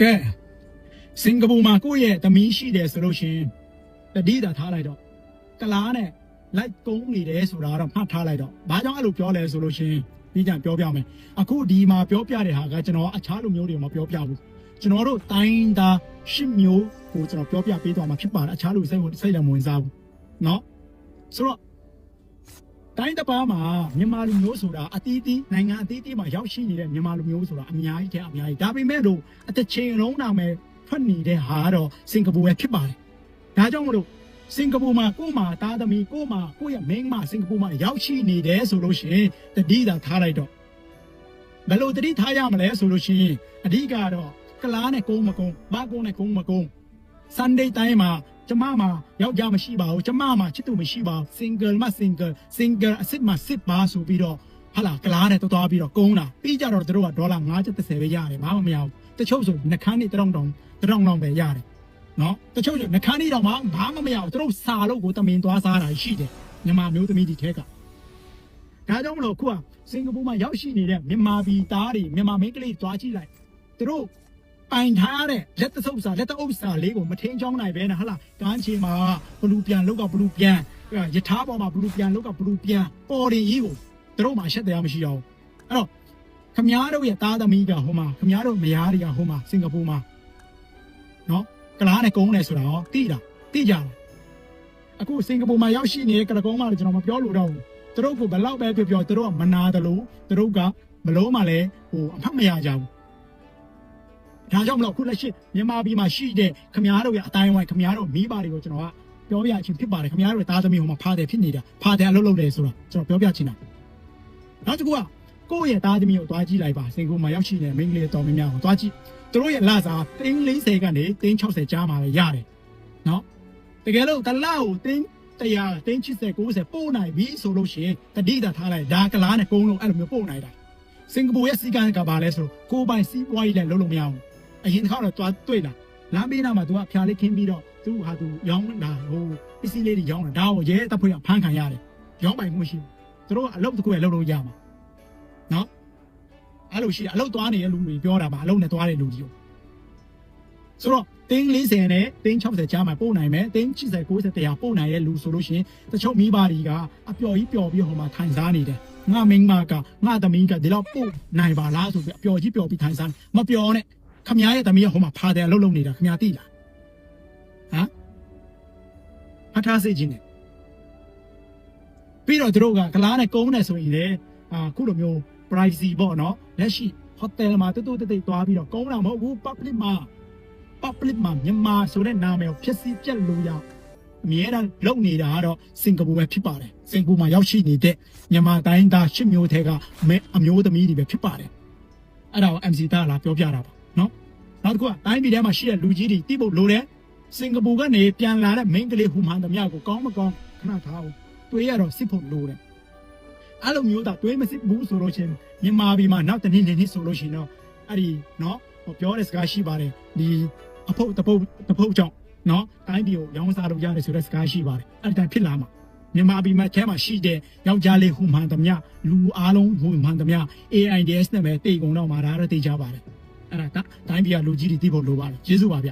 ကဲစင်ကာပူမှာကိုယ့်ရဲ့သမီးရှိတယ်ဆိုလို့ရှရင်တတိတာထားလိုက်တော့ကလားနဲ့လိုက်ကုန်းနေတယ်ဆိုတာတော့မှတ်ထားလိုက်တော့ဘာကြောင့်အဲ့လိုပြောလဲဆိုလို့ရှရင်ပြီးကြပြောပြမယ်အခုဒီမှာပြောပြတဲ့ဟာကကျွန်တော်အခြားလူမျိုးတွေမပြောပြဘူးကျွန်တော်တို့တိုင်းသားရှစ်မျိုးကိုကျွန်တော်ပြောပြပေးသွားမှာဖြစ်ပါတယ်အခြားလူစိတ်ဝင်စိတ်လည်းမဝင်စားဘူးเนาะဆိုတော့ တိုင်းတစ်ပါးမှာမြန်မာလူမျိုးဆိုတာအတီးတီးနိုင်ငံအတီးတီးမှာရောက်ရှိနေတဲ့မြန်မာလူမျိုးဆိုတာအများကြီးတဲ့အများကြီးဒါပေမဲ့လို့အတစ်ချိန်လုံးနာမယ်ထွက်နေတဲ့ဟာကတော့စင်ကာပူပဲဖြစ်ပါတယ်ဒါကြောင့်မလို့စင်ကာပူမှာကို့မှာသားသမီးကို့မှာကိုယ့်ရဲ့မိန်းမစင်ကာပူမှာရောက်ရှိနေတယ်ဆိုလို့ရှိရင်တတိသာထားလိုက်တော့ဘယ်လိုတတိထားရမလဲဆိုလို့ရှိရင်အဓိကတော့ကလားနဲ့ကုန်းမကုန်းမကုန်းနဲ့ကုန်းမကုန်း Sunday တိုင်းမှာ ကျမမှာယောက်ျားမရှိပါဘူးကျမမှာချစ်သူမရှိပါဘူး single မှာ single single အစ်စ်မှာစစ်ပါဆိုပြီးတော့ဟာလာကလားနဲ့တွားပြီးတော့ကုန်းတာပြီးကြတော့တို့ကဒေါ်လာ930ပဲရတယ်ဘာမှမရဘူးတချို့ဆိုနှခမ်းနေတရောင်းတောင်တရောင်းတောင်ပဲရတယ်နော်တချို့ဆိုနှခမ်းနေတော့မှဘာမှမရဘူးတို့စာလို့ကိုတမင်သွားစားတာရှိတယ်မြန်မာမျိုးသမီးဒီထဲကဒါကြောင့်မလို့ခုကစင်ကာပူမှာရောက်ရှိနေတဲ့မြန်မာပြည်သားတွေမြန်မာမိန်းကလေးတွားကြည့်လိုက်တို့ ပိုင်ထားတဲ့လက်တဆုပ်စာလက်တအုပ်စာလေးကိုမထင်းချောင်းနိုင်ပဲနဲ့ဟာလာကန်းချီမှာဘလူပြန်လောက်ကဘလူပြန်ယထာပေါ်မှာဘလူပြန်လောက်ကဘလူပြန်ပေါ်ရင်ကြီးကိုတို့မှအဆက်တရားမရှိတော့ဘူးအဲ့တော့ခမားတို့ရဲ့သားသမီးကဟိုမှာခမားတို့မယားတွေကဟိုမှာစင်ကာပူမှာနော်ကလားနဲ့ကုန်းတယ်ဆိုတာရောတိတာတိကြလားအခုစင်ကာပူမှာရောက်ရှိနေတဲ့ကလကုန်းမှာလည်းကျွန်တော်မပြောလို့တော့ဘူးသူတို့ကဘယ်တော့ပဲပြောပြောသူတို့ကမနာတယ်လို့သူတို့ကမလုံးမလဲဟိုအမှတ်မရကြဘူး ဒါကြောင့်မလို့ခုလက်ရှိမြန်မာပြည်မှာရှိတဲ့ခမားတို့ရဲ့အတိုင်းဝိုင်းခမားတို့မိဘတွေကိုကျွန်တော်ကပြောပြချင်ဖြစ်ပါတယ်ခမားတို့ရဲ့သားသမီးဟိုမှာဖားတယ်ဖြစ်နေတာဖားတယ်အလုပ်လုပ်တယ်ဆိုတော့ကျွန်တော်ပြောပြချင်တာနောက်တစ်ခုကကိုယ့်ရဲ့သားသမီးကိုတွားကြည့်လိုက်ပါစင်ကာပူမှာရောက်ရှိနေတဲ့မိန်းကလေးတော်များများကိုတွားကြည့်သူတို့ရဲ့လစာတင်း40ကနေတင်း60ကြားမှာပဲရတယ်နော်တကယ်လို့တစ်လကိုတင်း100တင်း80 90ပို့နိုင်ပြီဆိုလို့ရှိရင်တတိတာထားလိုက်ဒါကလားနဲ့ကုန်းလုံးအဲ့လိုမျိုးပို့နိုင်တာစင်ကာပူရဲ့စီကံကဘာလဲဆိုတော့ကိုယ်ပိုင်စီးပွားရေးလည်းလုပ်လို့မရဘူး အရင်တစ်ခါတော့တွားတွေ့လာလမ်းဘေးနားမှာသူကအဖျားလေးခင်းပြီးတော့သူဟာသူရောင်းတာဟိုပစ္စည်းလေးတွေရောင်းတာဒါကိုရဲတပ်ဖွဲ့ကဖမ်းခံရတယ်ရောင်းပိုင်မှုရှိဘူးသူတို့ကအလုပ်တစ်ခုပဲလုပ်လို့ရမှာနော်အဲ့လိုရှိတယ်အလုပ်သွားနေတဲ့လူတွေပြောတာပါအလုပ်နဲ့သွားတဲ့လူတွေကိုဆိုတော့တင်း40နဲ့တင်း60ကြားမှာပို့နိုင်မယ်တင်း80 90တရားပို့နိုင်တဲ့လူဆိုလို့ရှိရင်တချို့မိဘတွေကအပျော်ကြီးပျော်ပြီးဟိုမှာထိုင်စားနေတယ်ငါမင်းမကငါသမီးကဒီလောက်ပို့နိုင်ပါလားဆိုပြီးအပျော်ကြီးပျော်ပြီးထိုင်စားမပျော်နဲ့ ခမ ्या ရဲ့သမီးကဟိုမှာဖာတယ်အလုပ်လုပ်နေတာခမ ्या သိလားဟမ်အထားစိတ်ချင်းနဲ့ပြီးတော့တို့ကကလားနဲ့ကုန်းတယ်ဆိုရင်လေအာခုလိုမျိုး privacy ပေါ့နော်လက်ရှိ hotel မှာတူတူတိတ်တိတ်သွားပြီးတော့ကုန်းတာမဟုတ်ဘူး public မှာ public မှာမြန်မာဆိုတဲ့နာမည်ကိုဖြစ်စီပြက်လို့ရအမြဲတမ်းလုပ်နေတာကတော့စင်ကာပူပဲဖြစ်ပါတယ်စင်ကာပူမှာရောက်ရှိနေတဲ့မြန်မာတိုင်းသားရှစ်မျိုးထဲကမဲအမျိုးသမီးတွေပဲဖြစ်ပါတယ်အဲ့ဒါကို MC သားလာပြောပြတာပါ နော်နောက်တစ်ခုကတိုင်းပြည်ထဲမှာရှိတဲ့လူကြီးတွေတိဖို့လိုတယ်စင်ကာပူကနေပြန်လာတဲ့မိန်းကလေးဟူမှန်သမျှကိုကောင်းမကောင်းခဏထားအောင်တွေးရတော့စစ်ဖို့လိုတယ်အဲ့လိုမျိုးသာတွေးမစစ်ဘူးဆိုလို့ချင်းမြန်မာပြည်မှာနောက်တစ်နေ့နေ့ဆိုလို့ရှိရင်တော့အဲ့ဒီနော်ဟိုပြောတဲ့စကားရှိပါတယ်ဒီအဖို့တပုတ်တပုတ်ကြောင့်နော်တိုင်းပြည်ကိုရောင်းစားလို့ရတယ်ဆိုတဲ့စကားရှိပါတယ်အဲ့ဒါဖြစ်လာမှာမြန်မာပြည်မှာအဲမှာရှိတဲ့ယောက်ျားလေးဟူမှန်သမျှလူအားလုံးဟူမှန်သမျှ AIDS နဲ့ပဲတိတ်ကုန်တော့မှာဒါတော့သိကြပါတယ် အဲ့ဒါတိုင်းပြည်ကလူကြီးတွေသိဖို့လိုပါတယ်ကျေးဇူးပါဗျ